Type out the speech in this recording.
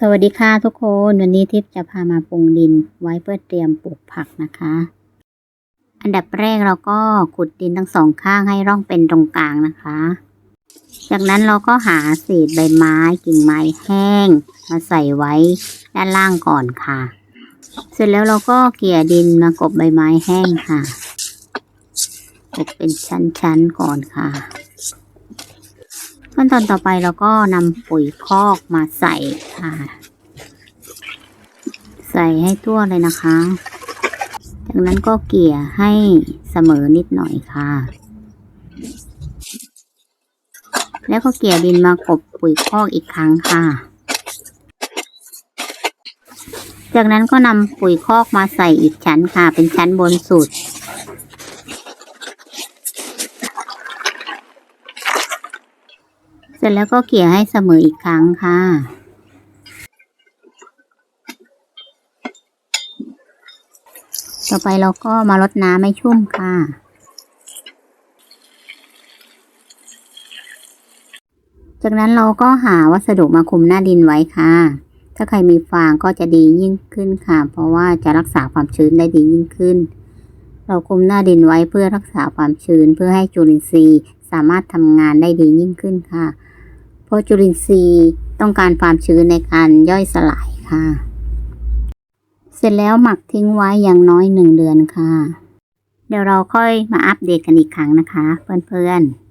สวัสดีค่ะทุกคน วันนี้ทิพย์จะพามาปรุงดินไว้เพื่อเตรียมปลูกผักนะคะ อันดับแรกเราก็ขุดดินทั้งสองข้างให้ร่องเป็นตรงกลางนะคะ จากนั้นเราก็หาเศษใบไม้กิ่งไม้แห้ง มาใส่ไว้ด้านล่างก่อนค่ะ เสร็จแล้วเราก็เกี่ยดินมากบใบไม้แห้งค่ะกบเป็นชั้นๆก่อนค่ะ ขั้นตอนต่อไปเราก็นำปุ๋ยคอกมาใส่ค่ะ ใส่ให้ทั่วเลยนะคะ จากนั้นก็เกี่ยให้เสมอนิดหน่อยค่ะ แล้วก็เกี่ยดินมากบปุ๋ยคอกอีกครั้งค่ะ จากนั้นก็นำปุ๋ยคอกมาใส่อีกชั้นค่ะ เป็นชั้นบนสุด เส ร็จแล้วก็เกี่ยให้เสมออีกครั้งค่ะ ต่อไปเราก็มารดน้ำให้ชุ่มค่ะ จากนั้นเราก็หาวัสดุมาคุมหน้าดินไว้ค่ะ ถ้าใครมีฟางก็จะดียิ่งขึ้นค่ะ เพราะว่าจะรักษาความชื้นได้ดียิ่งขึ้น เราคุมหน้าดินไว้เพื่อรักษาความชื้นเพื่อให้จุลินทรีย์สามารถทำงานได้ดียิ่งขึ้นค่ะ ราะจุลินทรีย์ต้องการความชื้นในการย่อยสลายค่ะ เสร็จแล้วหมักทิ้งไว้อย่างน้อยหนึ่งเดือนค่ะ เดี๋ยวเราค่อยมาอัปเดตกันอีกครั้งนะคะ เพื่อนๆ